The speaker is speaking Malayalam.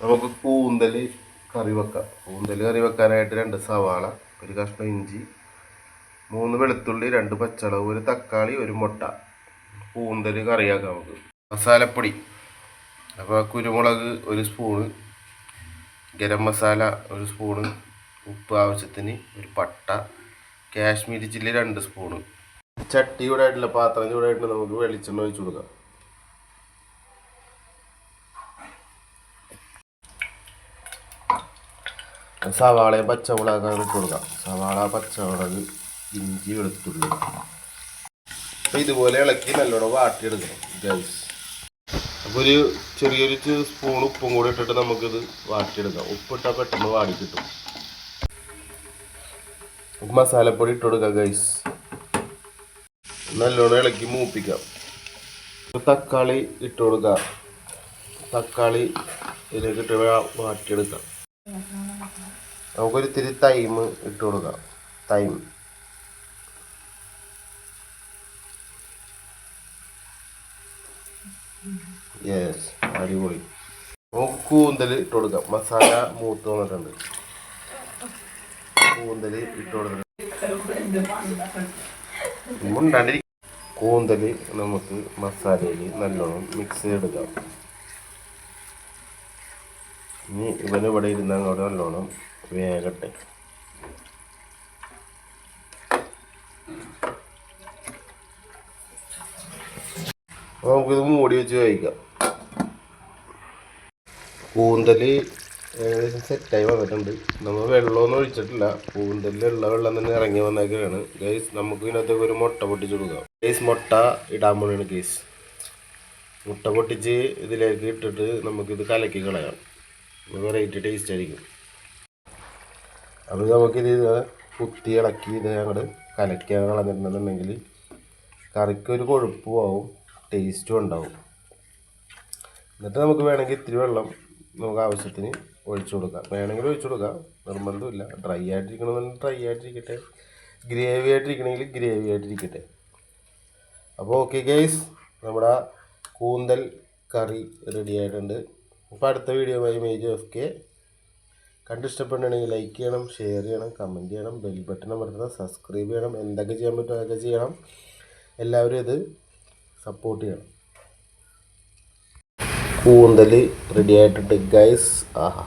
നമുക്ക് കൂന്തൽ കറി വെക്കാം. കൂന്തൽ കറി വെക്കാനായിട്ട് രണ്ട് സവാള ഒരു കഷ്ണം ഇഞ്ചി മൂന്ന് വെളുത്തുള്ളി രണ്ട് പച്ചളവ് ഒരു തക്കാളി ഒരു മുട്ട. കൂന്തൽ കറിയാക്കാം നമുക്ക്. മസാലപ്പൊടി. അപ്പോൾ കുരുമുളക് ഒരു സ്പൂണ് ഗരം മസാല ഒരു സ്പൂണ് ഉപ്പ് ആവശ്യത്തിന് ഒരു പട്ട കാശ്മീരി ചില്ലി രണ്ട് സ്പൂണ്. ചട്ടി ചൂടായിട്ടുള്ള പാത്രം ചൂടായിട്ട് നമുക്ക് വെളിച്ചെണ്ണ ഒഴിച്ചു കൊടുക്കാം. സവാളയും പച്ചമുളകൊക്കെ ഇട്ട് കൊടുക്കാം. സവാള പച്ചമുളക് ഇഞ്ചി വെളുത്തുള്ളി. അപ്പോൾ ഇതുപോലെ ഇളക്കി നല്ലോണം വാട്ടിയെടുക്കണം. ഗൈസ് അപ്പോൾ ഒരു ചെറിയൊരു സ്പൂൺ ഉപ്പും കൂടി ഇട്ടിട്ട് നമുക്കിത് വാട്ടിയെടുക്കാം. ഉപ്പിട്ടാൽ പെട്ടെന്ന് വാടി കിട്ടും. മസാലപ്പൊടി ഇട്ട് കൊടുക്കാം ഗൈസ് നല്ലോണം ഇളക്കി മൂപ്പിക്കാം. തക്കാളി ഇട്ട് കൊടുക്കാം. തക്കാളി ഇതിലേക്ക് ഇട്ട് വാട്ടിയെടുക്കാം. നമുക്കൊരു തിരി തൈം ഇട്ട് കൊടുക്കാം. തൈം യെസ് അടിപൊളി. നമുക്ക് കൂന്തൽ ഇട്ട് കൊടുക്കാം. മസാല മൂത്ത് വന്നിട്ടുണ്ട്. കൂന്തൽ ഇട്ട് കൊടുത്തിട്ടുണ്ട് കൂന്തൽ നമുക്ക് മസാലയിൽ നല്ലോണം മിക്സ് ചെയ്തെടുക്കാം. ഇനി ഇവന് ഇവിടെ ഇരുന്നാൽ അവിടെ നല്ലോണം വേഗട്ടെ. അപ്പോൾ നമുക്കിത് മൂടി വെച്ച് കഴിക്കാം. കൂന്തൽ ഏകദേശം സെറ്റായി വന്നിട്ടുണ്ട്. നമ്മൾ വെള്ളമൊന്നും ഒഴിച്ചിട്ടില്ല. കൂന്തലിലുള്ള വെള്ളം തന്നെ ഇറങ്ങി വന്നേക്കാണ്. ഗൈസ് നമുക്ക് ഇതിനകത്തേക്ക് ഒരു മുട്ട പൊട്ടിച്ച് കൊടുക്കാം. ഗൈസ് മുട്ട ഇടാൻ പോലെയാണ് ഗൈസ് മുട്ട പൊട്ടിച്ച് ഇതിലേക്ക് ഇട്ടിട്ട് നമുക്കിത് കലക്കി കളയാം. വെറൈറ്റി ടേസ്റ്റ് ആയിരിക്കും. അത് നമുക്കിത് കുത്തി ഇളക്കി ഇത് ഞങ്ങൾ കലക്കാൻ കളഞ്ഞിട്ടുണ്ടെന്നുണ്ടെങ്കിൽ കറിക്കൊരു കൊഴുപ്പും ആവും ടേസ്റ്റും ഉണ്ടാവും. എന്നിട്ട് നമുക്ക് വേണമെങ്കിൽ ഇത്തിരി വെള്ളം നമുക്ക് ആവശ്യത്തിന് ഒഴിച്ചു കൊടുക്കാം. വേണമെങ്കിൽ ഒഴിച്ചു കൊടുക്കാം നിർബന്ധമില്ല. ഡ്രൈ ആയിട്ടിരിക്കണമെന്നുണ്ടെങ്കിൽ ഡ്രൈ ആയിട്ടിരിക്കട്ടെ. ഗ്രേവി ആയിട്ടിരിക്കണമെങ്കിൽ ഗ്രേവി ആയിട്ടിരിക്കട്ടെ. അപ്പോൾ ഓക്കെ ഗൈസ് നമ്മുടെ കൂന്തൽ കറി റെഡി ആയിട്ടുണ്ട്. അപ്പോൾ അടുത്ത വീഡിയോയുമായി മേജ് എഫ് കെ കണ്ടിഷ്ടപ്പെട്ടുണ്ടെങ്കിൽ ലൈക്ക് ചെയ്യണം ഷെയർ ചെയ്യണം കമന്റ് ചെയ്യണം ബെൽ ബട്ടൺ അമർത്തണം സബ്സ്ക്രൈബ് ചെയ്യണം എന്തൊക്കെ ചെയ്യാൻ പറ്റുമോ അതൊക്കെ ചെയ്യണം. എല്ലാവരും ഇത് സപ്പോർട്ട് ചെയ്യണം. കൂന്തൽ റെഡി ആയിട്ടുണ്ട് ഗൈസ് ആഹാ.